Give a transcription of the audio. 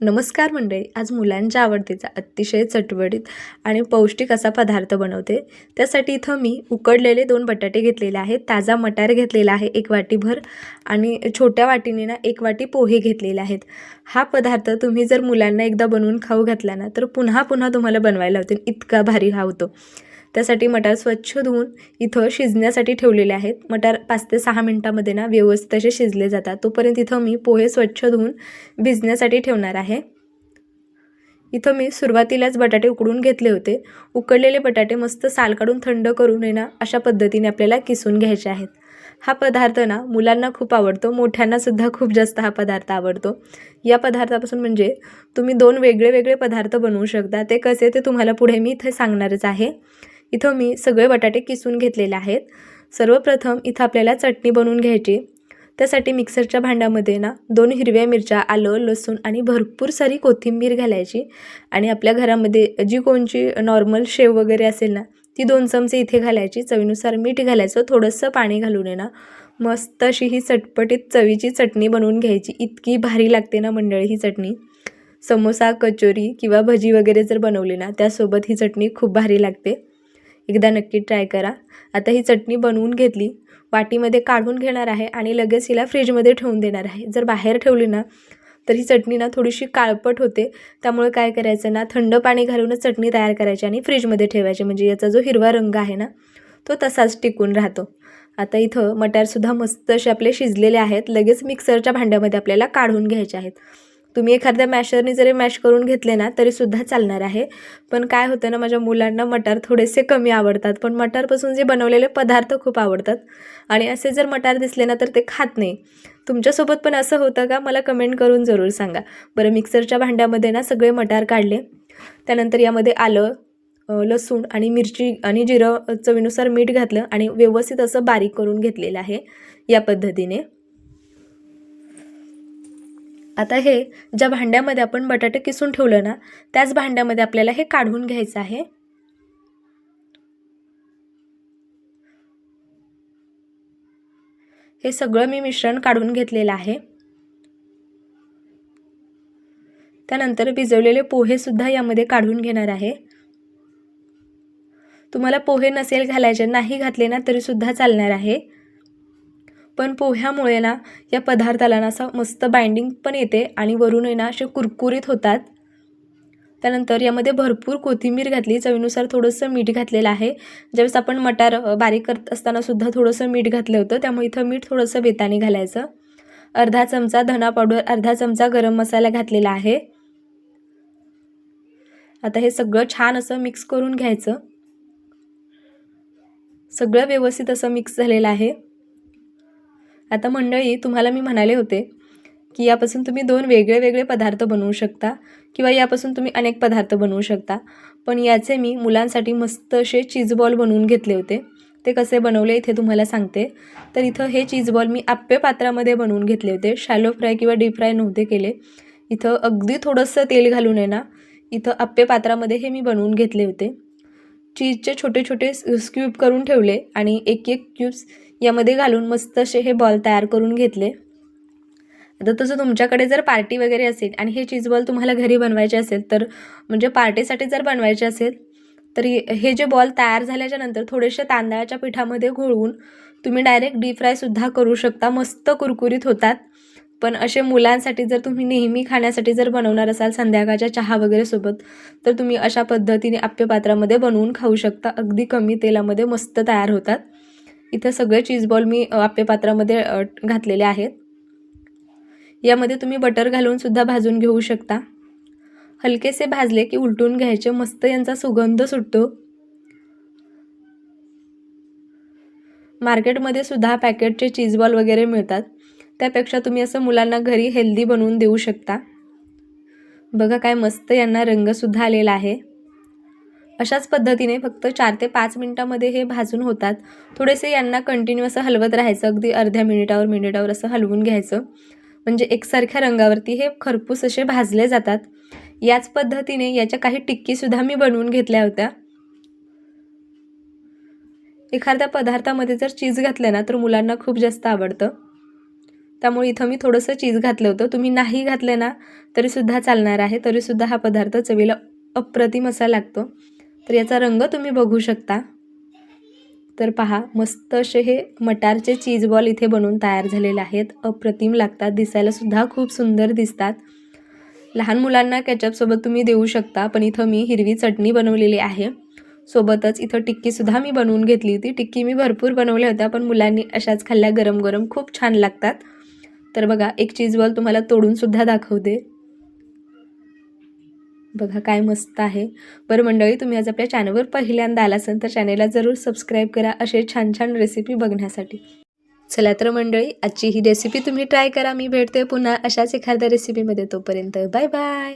नमस्कार मंडळी आज मुलांच्या आवडतीचा अतिशय चटवडीत आणि पौष्टिक असा पदार्थ बनवते. त्यासाठी इथं मी उकडलेले दोन बटाटे घेतलेले आहेत ताजा मटार घेतलेला आहे एक वाटीभर आणि छोट्या वाटीने ना एक वाटी पोहे घेतलेले आहेत. हा पदार्थ तुम्ही जर मुलांना एकदा बनवून खाऊ घातला ना तर पुन्हा पुन्हा तुम्हाला बनवायला होतील इतका भारी हा होतो. त्यासाठी मटार स्वच्छ धुवून इथं शिजण्यासाठी ठेवलेले आहेत. मटार पाच ते सहा मिनटामध्ये ना व्यवस्थित असे शिजले जातात. तोपर्यंत इथं मी पोहे स्वच्छ धुवून भिजण्यासाठी ठेवणार आहे. इथं मी सुरुवातीलाच बटाटे उकडून घेतले होते. उकडलेले बटाटे मस्त साल काढून थंड करून आहे ना अशा पद्धतीने आपल्याला किसून घ्यायचे आहेत. हा पदार्थ ना मुलांना खूप आवडतो. मोठ्यांनासुद्धा खूप जास्त हा पदार्थ आवडतो. या पदार्थापासून म्हणजे तुम्ही दोन वेगळे वेगळे पदार्थ बनवू शकता. ते कसे ते तुम्हाला पुढे मी इथे सांगणारच आहे. इथं मी सगळे बटाटे किसून घेतलेले आहेत. सर्वप्रथम इथं आपल्याला चटणी बनवून घ्यायची. त्यासाठी मिक्सरच्या भांड्यामध्ये ना दोन हिरव्या मिरच्या आलं लसूण आणि भरपूर सारी कोथिंबीर घालायची. आणि आपल्या घरामध्ये जी कोणची नॉर्मल शेव वगैरे असेल ना ती दोन चमचे इथे घालायची. चवीनुसार मीठ घालायचं थोडंसं पाणी घालून आहे ना मस्त अशी ही चटपटीत चवीची चटणी बनवून घ्यायची. इतकी भारी लागते ना मंडळी ही चटणी. समोसा कचोरी किंवा भजी वगैरे जर बनवली ना त्यासोबत ही चटणी खूप भारी लागते. एकदा नक्की ट्राय करा. आता ही चटणी बनवून घेतली. वाटीमध्ये काढून घेणार आहे आणि लगेच हिला फ्रीजमध्ये ठेवून देणार आहे. जर बाहेर ठेवली ना तर ही चटणी ना थोडीशी काळपट होते. त्यामुळे काय करायचं ना थंड पाणी घालूनच चटणी तयार करायची आणि फ्रीजमध्ये ठेवायची. म्हणजे याचा जो हिरवा रंग आहे ना तो तसाच टिकून राहतो. आता इथं मटारसुद्धा मस्त असे आपले शिजलेले आहेत. लगेच मिक्सरच्या भांड्यामध्ये आपल्याला काढून घ्यायचे आहेत. तुम्ही एखाद्या मॅशरने जरी मॅश करून घेतले ना तरीसुद्धा चालणार आहे. पण काय होतं ना माझ्या मुलांना मटार थोडेसे कमी आवडतात. पण मटारपासून जे बनवलेले पदार्थ खूप आवडतात. आणि असे जर मटार दिसले ना तर ते खात नाही. तुमच्यासोबत पण असं होतं का? मला कमेंट करून जरूर सांगा. बरं मिक्सरच्या भांड्यामध्ये ना सगळे मटार काढले. त्यानंतर यामध्ये आलं लसूण आणि मिरची आणि जिरं चवीनुसार मीठ घातलं आणि व्यवस्थित असं बारीक करून घेतलेलं आहे या पद्धतीने. आता हे ज्या भांड्यामध्ये आपण बटाटे किसून ठेवलं ना त्याच भांड्यामध्ये आपल्याला हे काढून घ्यायचं आहे. हे सगळं मी मिश्रण काढून घेतलेलं आहे. त्यानंतर भिजवलेले पोहेसुद्धा यामध्ये काढून घेणार आहे. तुम्हाला पोहे नसेल घालायचे नाही घातले ना तरीसुद्धा चालणार आहे. पण पोह्यामुळे ना या पदार्थाला ना असं मस्त बाइंडिंग पण येते आणि वरून आहे ना असे कुरकुरीत होतात. त्यानंतर यामध्ये भरपूर कोथिंबीर घातली चवीनुसार थोडंसं मीठ घातलेलं आहे. ज्यावेळेस आपण मटार बारीक करत असताना सुद्धा थोडंसं मीठ घातलं होतं त्यामुळे इथं मीठ थोडंसं बेताने घालायचं. अर्धा चमचा धना पावडर अर्धा चमचा गरम मसाला घातलेला आहे. आता हे सगळं छान असं मिक्स करून घ्यायचं. सगळं व्यवस्थित असं मिक्स झालेलं आहे. आता मंडळी तुम्हाला मी म्हणाले होते की यापासून तुम्ही दोन वेगळे वेगळे पदार्थ बनवू शकता किंवा यापासून तुम्ही अनेक पदार्थ बनवू शकता. पण याचे मी मुलांसाठी मस्त असे चीजबॉल बनवून घेतले होते. ते कसे बनवले इथे तुम्हाला सांगते. तर इथं हे चीजबॉल मी आप्पे पात्रामध्ये बनवून घेतले होते. शॅलो फ्राय किंवा डीप फ्राय नव्हते केले. इथं अगदी थोडंसं तेल घालून आहे ना इथं आप्पे पात्रामध्ये हे मी बनवून घेतले होते. चीजचे छोटे छोटे स्क्यूब करून ठेवले आणि एक एक क्यूब्स यामध्ये घालून मस्त असे हे बॉल तयार करून घेतले. आता तसं तुमच्याकडे जर पार्टी वगैरे असेल आणि हे चीज बॉल तुम्हाला घरी बनवायचे असेल तर म्हणजे पार्टीसाठी जर बनवायचे असेल तर हे जे बॉल तयार झाल्याच्यानंतर थोडेसे तांदळाच्या पिठामध्ये घोळवून तुम्ही डायरेक्ट डीप फ्रायसुद्धा करू शकता. मस्त कुरकुरीत होतात. पण असे मुलांसाठी जर तुम्ही नेहमी खाण्यासाठी जर बनवणार असाल संध्याकाळच्या चहा वगैरे सोबत तर तुम्ही अशा पद्धतीने आप्यपात्रामध्ये बनवून खाऊ शकता. अगदी कमी तेलामध्ये मस्त तयार होतात. इथं सगळे चीज बॉल मी आप्यपात्रामध्ये घातलेले आहेत. यामध्ये तुम्ही बटर घालून सुद्धा भाजून घेऊ शकता. हलकेसे भाजले की उलटून घ्यायचे. मस्त यांचा सुगंध सुटतो. मार्केटमध्ये सुद्धा पॅकेटचे चीज बॉल वगैरे मिळतात. त्यापेक्षा तुम्ही असं मुलांना घरी हेल्दी बनवून देऊ शकता. बघा काय मस्त यांना रंगसुद्धा आलेला आहे. अशाच पद्धतीने फक्त चार ते पाच मिनटामध्ये हे भाजून होतात. थोडेसे यांना कंटिन्यू असं हलवत राहायचं अगदी अर्ध्या मिनिटावर मिनिटावर असं हलवून घ्यायचं. म्हणजे एकसारख्या रंगावरती हे खरपूस असे भाजले जातात. याच पद्धतीने याच्या काही टिक्कीसुद्धा मी बनवून घेतल्या होत्या. एखाद्या पदार्थामध्ये जर चीज घातलं ना तर मुलांना खूप जास्त आवडतं. त्यामुळे इथं मी थोडंसं चीज घातलं होतं. तुम्ही नाही घातलं ना तरीसुद्धा चालणार आहे. तरीसुद्धा हा पदार्थ चवीला अप्रतिम असा लागतो. तर याचा रंग तुम्ही बघू शकता. तर पहा मस्त असे हे मटारचे चीज बॉल इथे बनवून तयार झालेले आहेत. अप्रतिम लागतात दिसायलासुद्धा खूप सुंदर दिसतात. लहान मुलांना कॅचअपसोबत तुम्ही देऊ शकता पण इथं मी हिरवी चटणी बनवलेली आहे. सोबतच इथं टिक्कीसुद्धा मी बनवून घेतली होती. टिक्की मी भरपूर बनवल्या होत्या पण मुलांनी अशाच खाल्ल्या गरम गरम खूप छान लागतात. तर बघा एक चीज बॉल तुम्हाला तोडूनसुद्धा दाखवते. बघा काय मस्त आहे. बरं मंडळी तुम्ही आज आपल्या चॅनलवर पहिल्यांदा आला असाल तर चॅनेलला जरूर सबस्क्राईब करा असे छान छान रेसिपी बघण्यासाठी. चला तर मंडळी आजची ही रेसिपी तुम्ही ट्राय करा. मी भेटते पुन्हा अशाच एखाद्या रेसिपीमध्ये तोपर्यंत बाय बाय